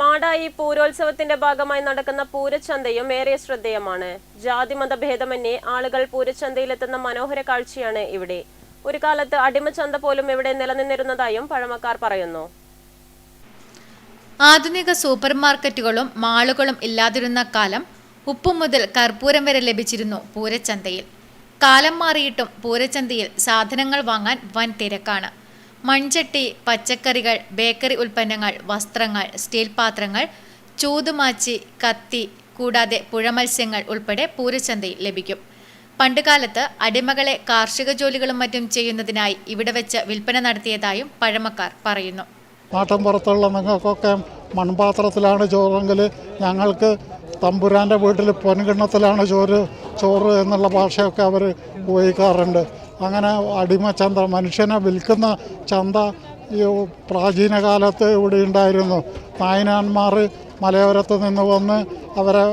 മാടായി പൂരോത്സവത്തിന്റെ ഭാഗമായി നടക്കുന്ന പൂരച്ചന്തയും ഏറെ ശ്രദ്ധേയമാണ്. ജാതിമത ഭേദമന്യേ ആളുകൾ പൂരച്ചന്തയിലെത്തുന്ന മനോഹര കാഴ്ചയാണ് ഇവിടെ. ഒരു കാലത്ത് അടിമച്ചന്ത പോലും ഇവിടെ നിലനിന്നിരുന്നതായും പഴമക്കാർ പറയുന്നു. ആധുനിക സൂപ്പർ മാർക്കറ്റുകളും മാളുകളും ഇല്ലാതിരുന്ന കാലം ഉപ്പു മുതൽ കർപ്പൂരം വരെ ലഭിച്ചിരുന്നു പൂരച്ചന്തയിൽ. കാലം മാറിയിട്ടും പൂരച്ചന്തയിൽ സാധനങ്ങൾ വാങ്ങാൻ വൻ തിരക്കാണ്. മൺചട്ടി പച്ചക്കറികൾ ബേക്കറി ഉൽപ്പന്നങ്ങൾ വസ്ത്രങ്ങൾ സ്റ്റീൽ പാത്രങ്ങൾ ചൂതുമാച്ചി കത്തി കൂടാതെ പുഴമത്സ്യങ്ങൾ ഉൾപ്പെടെ പൂരച്ചന്തയിൽ ലഭിക്കും. പണ്ടുകാലത്ത് അടിമകളെ കാർഷിക ജോലികളും മറ്റും ചെയ്യുന്നതിനായി ഇവിടെ വെച്ച് വിൽപ്പന നടത്തിയതായും പഴമക്കാർ പറയുന്നു. നാട്ടിൻപുറത്തുള്ള നിങ്ങൾക്കൊക്കെ മൺപാത്രത്തിലാണ് ചോറെങ്കിൽ ഞങ്ങൾക്ക് തമ്പുരാന്റെ വീട്ടിൽ പൊൻകിണ്ണത്തിലാണ് ചോറ് ചോറ് എന്നുള്ള ഭാഷയൊക്കെ അവർ ഉപയോഗിക്കാറുണ്ട്. അങ്ങനെ അടിമ ചന്ത മനുഷ്യനെ വിൽക്കുന്ന ചന്ത ഈ പ്രാചീന കാലത്ത് ഇവിടെ ഉണ്ടായിരുന്നു. നായനാന്മാർ മലയോരത്ത് നിന്ന് വന്ന് അവരെ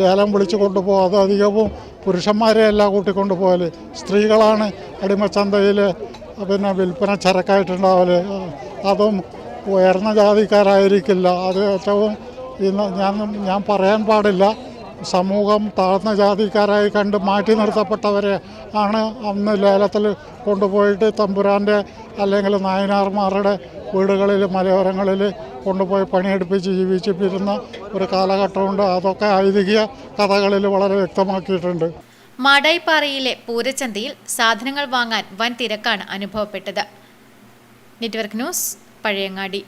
ലേലം വിളിച്ചു കൊണ്ടുപോകും അധികവും പുരുഷന്മാരെ അല്ല കൂട്ടിക്കൊണ്ടു പോകൽ സ്ത്രീകളാണ് അടിമച്ചന്തയിൽ പിന്നെ വിൽപ്പന ചരക്കായിട്ടുണ്ടാവൽ. അതും ഉയർന്ന ജാതിക്കാരായിരിക്കില്ല. അത് ഏറ്റവും ഇന്ന് ഞാൻ ഞാൻ പറയാൻ പാടില്ല. സമൂഹം താഴ്ന്ന ജാതിക്കാരായി കണ്ട് മാറ്റി നിർത്തപ്പെട്ടവരെ ആണ് അന്ന് ലേലത്തിൽ കൊണ്ടുപോയിട്ട് തമ്പുരാന്റെ അല്ലെങ്കിൽ നായനാർമാരുടെ വീടുകളിൽ മലയോരങ്ങളിൽ കൊണ്ടുപോയി പണിയെടുപ്പിച്ച് ജീവിച്ചിരുന്ന ഒരു കാലഘട്ടമുണ്ട്. അതൊക്കെ ഐതിഹ്യ കഥകളിൽ വളരെ വ്യക്തമാക്കിയിട്ടുണ്ട്. മാടായിപ്പാറയിലെ പൂരച്ചന്തയിൽ സാധനങ്ങൾ വാങ്ങാൻ വൻ തിരക്കാണ് അനുഭവപ്പെട്ടത്. Network news Pazhayangadi.